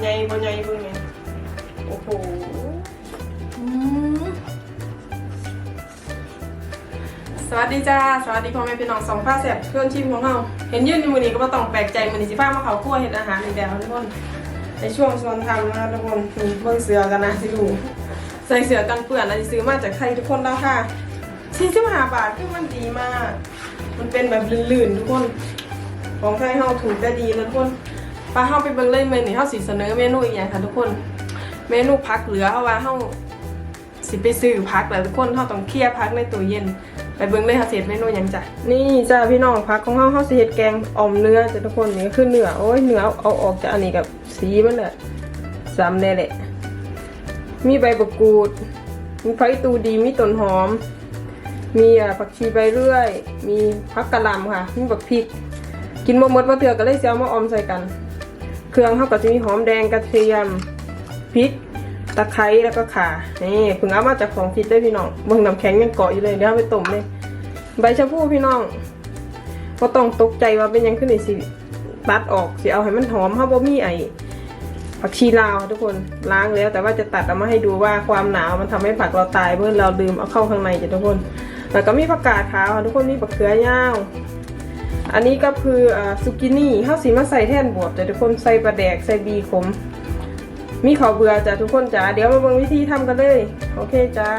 ใหญ่บ่ใหญ่บิ่งนี่โอ้โหอืมสวัสดีจ้า สวัสดีพ่อแม่พี่น้องสองฟ้าแสบเพื่อนชิมของเราเห็นยืนในมือนี้ก็บ่ต้องแปลกใจมือนี้สิฟ้ามาเขาคั่วเห็ดอาหารอีกแล้วทุกคนในช่วงชวนทำนะทุกคนมีเบิ่งเสือกันนะสิดูใส่เสือกันเปื้อนอันนี้ซื้อมาจากไทยทุกคนแล้วค่ะ45บาทคือมันดีมาก มันเป็นแบบลื่นๆทุกคน ของไทยเฮาถูกได้ดีนะทุกคน ลาเฮาไปเบิ่งเลยเมนูเฮาสิเสนอเมนูอีกอย่างค่ะทุกคน เมนูพักเหลือเอาว่าเฮาสิไปซื้อพักแล้วทุกคนเฮาต้องเคลียร์พักในตู้เย็น ไปเบิ่งเลยค่ะเสร็จเมนูหยังจ้ะนี่จ้าพี่น้องพักของเฮาเฮาสิเฮ็ดแกงอ่อมเนื้อจ้ะทุกคนนี่ก็คือเนื้อโอ้ยเนื้อเอาเอาออกจากอันนี้กับสีมันแหละซ้ำแน่แหละ มีใบมะกูด มีไผ่ตูดีมีต้นหอม มีผักชีใบเรื่อย มีผักกะหล่ำค่ะ มีบักพริก กินบ่หมดบ่เถื่อก็เลยสิเซลมาออมใส่กัน เครื่องเขาก็จะมีหอมแดงกระเทียมพริกตะไคร้แล้วก็ข่านี่เพิ่งเอามาจากของฟิตได้พี่น้องเบิ่งน้ำแข็งยังเกาะอยู่เลยเดี๋ยวเอาไปต้มเลย ใบชะพูพี่น้องก็ต้องตกใจว่าเป็นยังขึ้นนี่สิตัดออกสิเอาให้มันหอมเฮาบ่มีไอผักชีลาวทุกคนล้างแล้ว แต่ว่าจะตัดเอามาให้ดูว่าความหนาวมันทำให้ผักเราตายเมื่อเราลืมเอาเข้าข้างในจ้ะทุกคน แล้วก็มีผักกาดขาวทุกคนมีผักเขือยาว อันนี้ก็คือสุกินี่ข้าวสีมาใส่แท่นบวบแต่ทุกคนใส่ปลาแดกใส่บีขม มีขาวเบื่อจ้ะทุกคนจ้าเดี๋ยวมาเบิ่งวิธีทำกันเลย โอเคจ้า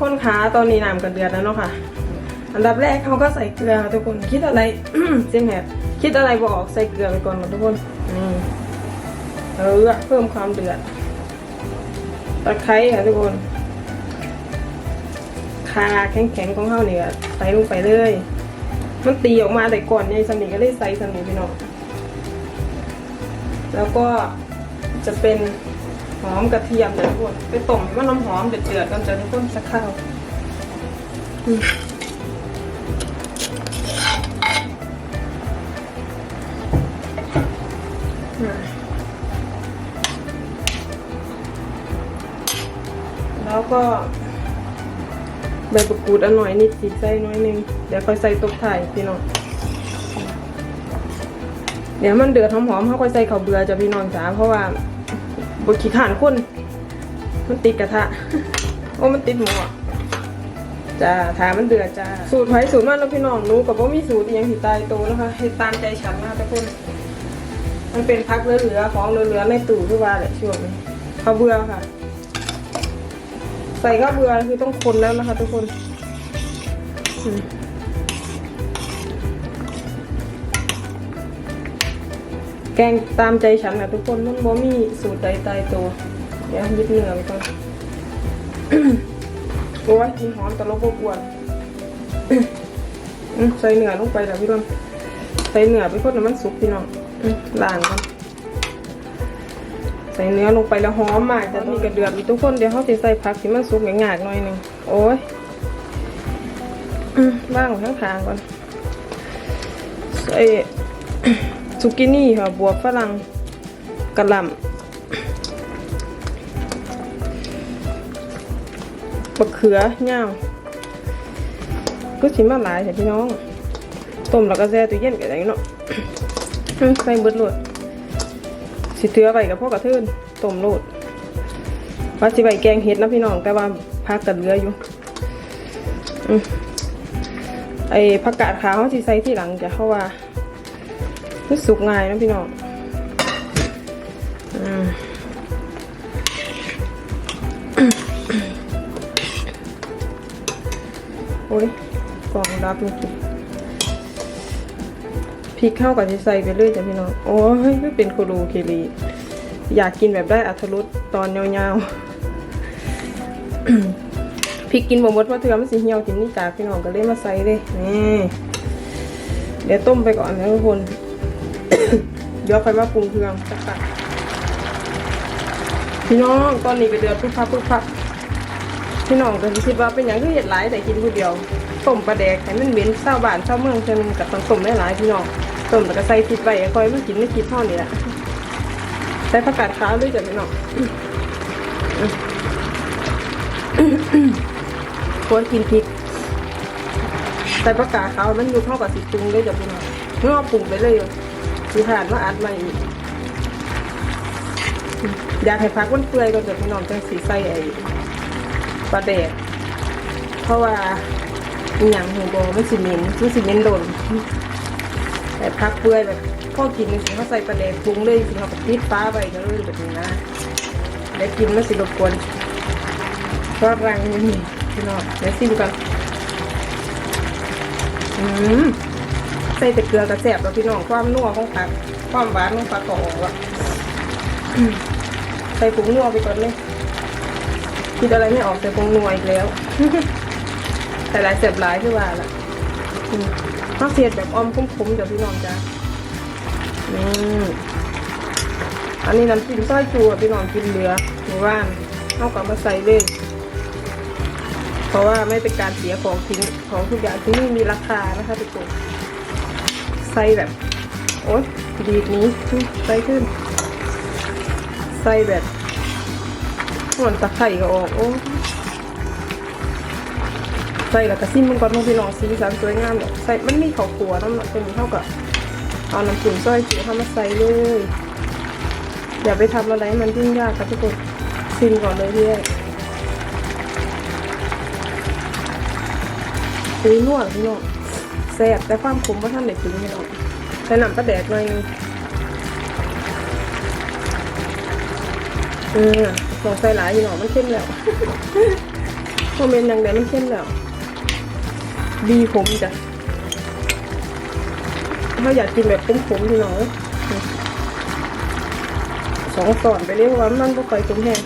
คนคะตอนนี้น้ำกันเดือดแล้วเนาะค่ะ อันดับแรกเขาก็ใส่เกลือค่ะทุกคนคิดอะไรเสียงแหบคิดอะไรบอกใส่เกลือไปก่อนค่ะทุกคนนี่เออเพิ่มความเดือดตะไคร้ค่ะทุกคนคาแข็งๆของเขาเนี่ยใส่ลงไปเลย มันตีออกมาแต่ก่อนไงสนิทก็ได้ใส่สนิทพี่น้องแล้วก็จะเป็น หอมกระเทียมเดี๋ยวทุกคนไปต้มให้มันน้ำหอมเดือดๆกันจะทุกคนสักข้าวแล้วก็ใบมะกรูดอันหน่อยนิดสีใส่น้อยหนึง เดี๋ยวค่อยใส่ตบไทายพี่น้อง เดี๋ยวมันเดือดหอมๆเขาค่อยใส่ข้าวเบื่อจะพี่น้องจ๋าเพราะว่า บขี้ขานคนมันติดกระทะ โอ้มันติดหมูอะจ้าถามมันเดือดจ้า สูตรไผ่สูตรมันแล้วพี่น้องหนูกับว่ามีสูตรยังที่ตายโตวนะคะให้ตามใจฉันนะคะทุกคน มันเป็นพักเหลือๆของเหลือๆในตู้ที่ว่าแหละช่วงนี้ข้าวเบื่อค่ะ ใส่ข้าวเบื่อคือต้องคนแล้วนะคะ ทุกคน แกงตามใจฉันนะทุกคนมันบ่มีสูตรใดตายตัวเดี๋ยวยิบเนื้อไปก่อนโอ้ยกินหอมแต่เราบ่กวนใส่เนื้อลงไปแล้วพี่น้องใส่เนื้อไปคนให้มันสุกพี่น้องล้างก่อนใส่เนื้อลงไปแล้วหอมมากจะมีกระเดือดอีกทุกคนเดี๋ยวเขาจะใส่ผักที่มันสุกหยาบๆหน่อยหนึ่งโอ้ยอืมว่างไว้ข้างก่อนใส่ ซุกินี่ค่ะบวบฝรั่งกระหล่ำบะเขือเงาก็ชิมมาหลายแต่พี่น้อง ต้มแล้วก็แช่ตู้เย็นกันอย่างนี้เนาะใส่เบิดโหลด สิเทือไปกับพ่อกระเทือนต้มโหลดว่าสิใบแกงเห็ดนะพี่น้อง แต่ว่าพักกันเหลืออยู่อไอ้ผักกาดขาวเขาสิใส่ที่หลังจะเพราะว่า มันสุกง่ายนะพี่น้องโอ้ยกล่องรับเมื่อกี้พริกเข้ากับที่ใส่ไปเรื่อยจ้ะพี่น้อง โอ้ยไม่เป็นโคโลเคลี อยากกินแบบได้อัตรสตตอนยาวๆพริกกินบ่หมดเพราเธอมันสิเหี่ยวกินนี่จากพี่น้องก็เลยมาใส่เลยนี่เดี๋ยวต้มไปก่อนนะทุกคน เดี๋ยวค่อยมาปรุงเครื่องสักพักพี่น้องตอนนี้ก็เดือดปุ๊บพับปุ๊บพับพี่น้องก็สิคิดว่าเป็นอย่างที่เห็ดหลายแต่กินผู้เดียวต้มปลาแดกให้มันเหม็นเศร้าบ้านเศร้าเมืองเช่นกับต้องต้มได้หลายพี่น้องต้มแล้วก็ใส่พริกไปคอยไมากินไม่กินเท่านี้แหละใส่ผักกาดขาวด้วยจ้ะพี่น้องควรกินพริกใส่ผักกาดขาวมันอยู่เท่ากับสิปรุงได้จ้ะพี่น้องเมื่อปรุงไปเลย สิผ่านมาอัดมาอีกอยากให้พักมันเปื่อยก่อนเดี๋ยวพี่น้องจังสีใส่ไอ้ปลาแดกเพราะว่าอหย่างหูโบมันสิเหม็นมันสิเหม็นโดนแต่พักเปื่อยแบบพ่อกินจริงๆเขาใส่ปลาแดกปรุงเลยจริเขาก็ปิดฟ้าไปก็เลยแบบนี้นะเดี๋ยวกินมันสิรบกวนเพราะรังมันนี่พี่น้องเดี๋ยวซิมกันอืม ใส่แต่เกลือกับแสบแล้วพี่น้องความนัวของผักความหวานของผักก็ออกอะใส่ผงนัวไปก่อนเลยคิดอะไรไม่ออกใส่ผงนัวอีกแล้ว แต่หลายเสียบหลายที่ว่าละอืมถ้าเสียดแบบออมคุ้มๆเดี๋ยวพี่น้องจ้าอันนี้น้ำจิ้มซอยจูอะพี่น้องกินเหลือหรือว่านเอากลับมาใส่เลยเพราะว่าไม่เป็นการเสียของทิ้งของทุกอย่างที่นี่มีราคานะคะทุกคน ส่แบบ โอ๊ยดีดนี้ใส่ขึ้น ใส่แบบหอนตะไคร่ก็ออกโอ้ใส่แล้วก็ซิมมันก่อนน้องพี่น้องสีสันสวยงามแบบใส่มันมีข้าวขัวน้ำหนักเป็นเท่ากับเอาน้ำจิ้มซอยจืดเข้ามาใส่เลยอย่าไปทำอะไรมันยุ่งยากครับทุกคนซิมก่อนเลยพี่แอ๊อุ้ยนวดพี่น้อง แซ่บแต่ความขมว่าท่านไหนถึงพี่น้องใส่น้ำปลาแดกหน่อยนึงเออลองใส่หลายอยู่หน่อยมันเข้มแล้วคอมเมนต์ยังไงมันเข้มแล้ว ดีผมจ้ะถ้าอยากกินแบบผมผมๆพี่น้อสองสอนไปเรียกว่ามันก็ค่อยตุ้มแห้ง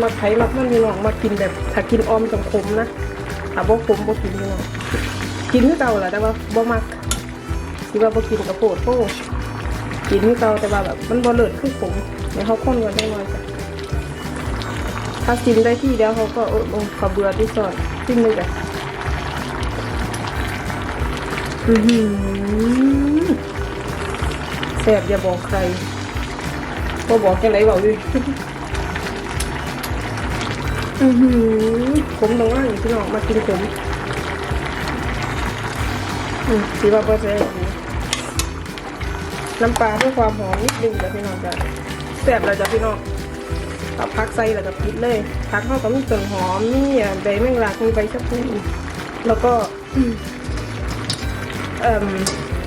มาไข่มักมันพี่น้อมากินแบบถ้ากินออมกับขมนะถ้าบ่ขมบ่กินพี่หนอ กินที่เก่าแหละแต่ว่าบ่มักสิว่าบ่กินกับโปดโป้กินที่เก่าแต่ว่าแบบมันบ่เลิศคือผมเดี๋ยวเขาค้นกันได้น้อยจ้ะถ้ากินได้ที่เดียวเขาก็โอ้โหขอเบื่อที่สอดจิ้มเลยจ้ะอือหือแสบอย่าบอกใครก็บอกจังไรบอกดิอือหือผมตรงว่าอย่างที่น้องมากินผม สีว่าเปอร์เซ็นต์น้ำปลาเพื่อความหอมนิดนึงจ้ะพี่น้องจ้ะแซ่บเลยจ้ะพี่น้องเอาพักใส่แล้วก็ปิดเลยพักเข้ากับมีต้นหอมมีอ่ใบแมงลักมีใบชะพูแล้วก็เอ่ม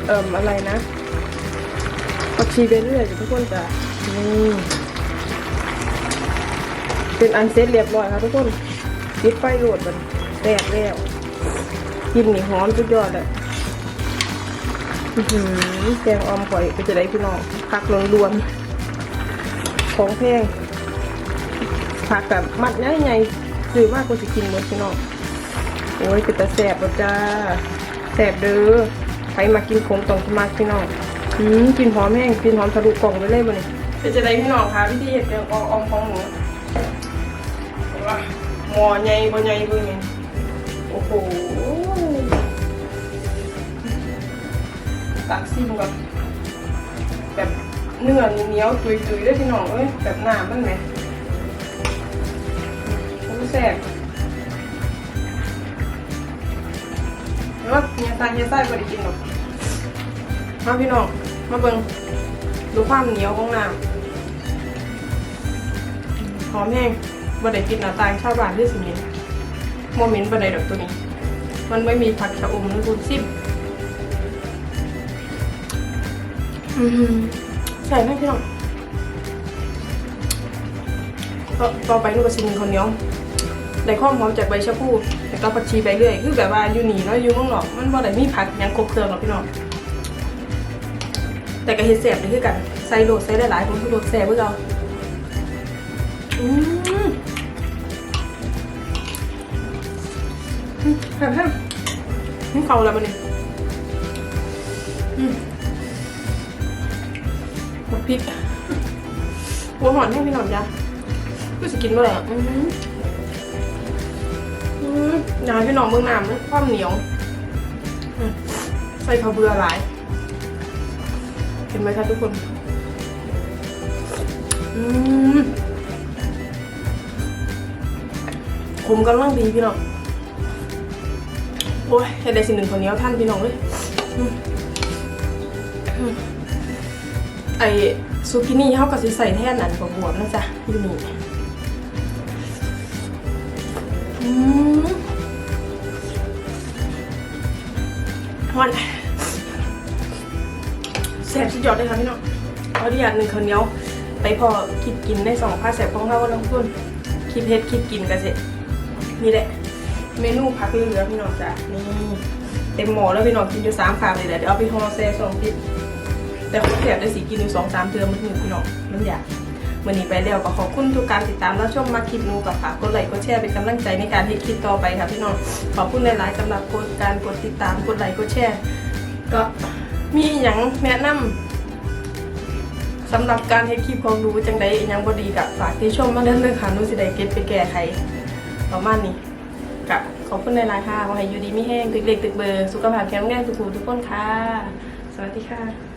เอ่มอะไรนะผักชีไปเรื่อยจ้ะทุกคนจ้ะนี่เป็นอันเสร็จเรียบร้อยค่ะทุกคนปิดไฟโหลดมันแตกแล้วกินนี่หอมสุดยอดเลยอื้อหือ แกงออมข่อยก็จะได้พี่น้องผักลวนๆของแพงผักกับมัดง่ายไงซื้อมากกว่าสิกินหมดพี่น้องโอ้ยเป็นตาแสบบ่จ้าแสบเด้อใครมากินขมต้องมาพี่น้องอืมกินหอมแห้งกินหอมทะลุกล่องไปเลยบ่นี่เป็นจะได้พี่น้องคะวิธีเห็ดแกงออมของหมูหม้อใหญ่บ่ใหญ่เบิ่นี่โอ้โห ตักซิมกับแบบเนื้อเหนียวตุยๆได้พี่น้องเอ้ยแบบหนามันไหมรู้แซ่บแล้วเฮียซายเฮียไส้ไม่ได้กินหรอกมาพี่น้องมาเบิ่งดูความเหนียวของน้ำหอมแห้งบ่ได้กินหน้าตาชาวบ้านที่สิเหมินโมเมนต์บ่ได้ดอกตัวนี้ มันไม่มีผักชะอมนะคุณซิม ใส่ไหมพี่น้องต่อต่อไปนูกกระซิมคนเหนียวได้ข้อมูลจากใบชะพูแต่ก็ผักชีไปเรื่อยคือแบบว่าอยู่นี่เนาะอยู่เมืองนอกมันบ่ได้มีผักยังครบเครื่องหรอกพี่น้องแต่ก็เห็ดแสบเลยคือกันใส่โดดใส่หลายๆผมคือโดดแสบเพื่อเราอืมแซ่บแซ่บนี่เขาแล้วมันนี่อืม มดพริกหัวหอนให้งพี่หน่อยจ้ะก็จะกินเมื่อไหร่อะอืมอือยากให้พี่น้องเมืองน้ำมันความเหนียว ใส่ข้าวเบื่อหลายเห็นไหมคะทุกคน อืมผมกำลังดีพี่น้อง โอ้ยให้ได้สิ่งหนึ่งคนเหนี้ยวท่านพี่น้องเลย ไอซูกินี่เขาก็สิใส่แท่นอันบวบๆนะจ๊ะอยู่นี่อืมวันแสบสุดยอดเลยค่ะพี่น้องเอาที่อยางหนึ่งคนเนี้ยวไปพอคิดกินได้สองผ้าแสบของเขาว่าลงทุนคิดเฮ็ดคิดกินกันเสร็จนี่แหละ เมนูผักเหลือพี่น้องจ้ะนี่เต็มหม้อแล้วพี่น้องกินอยู่สามคำเลยแหละเดี๋ยวเอาไปห่อแซ่สองพิษ แต่เขาแถบได้สีกินอยู่สองสามเทือมันถึงพี่น้องมันอยากวันนี้ไปแล้วก็ขอบคุณทุกการติดตามและชมมาคลิปนูกับฝากกดไลค์กดแชร์เป็นกำลังใจในการที่คลิปต่อไปค่ะพี่น้องขอบคุณหลายๆสำหรับกดการกดติดตามกดไลค์กดแชร์ก็มีอย่างแนะนำสำหรับการให้คลิปของหนูจังใดยังบดีกับฝากที่ชมมาเรื่อยๆค่ะนูสิได้เก็บไปแก้ไขประมาณนี้กับขอบคุณในไลน์ค่ะขอให้อยู่ดีไม่แห้งตึกเล็กตึกเบอร์สุขภาพแข็งแรงทุกผู้ทุกคนค่ะ สวัสดีค่ะ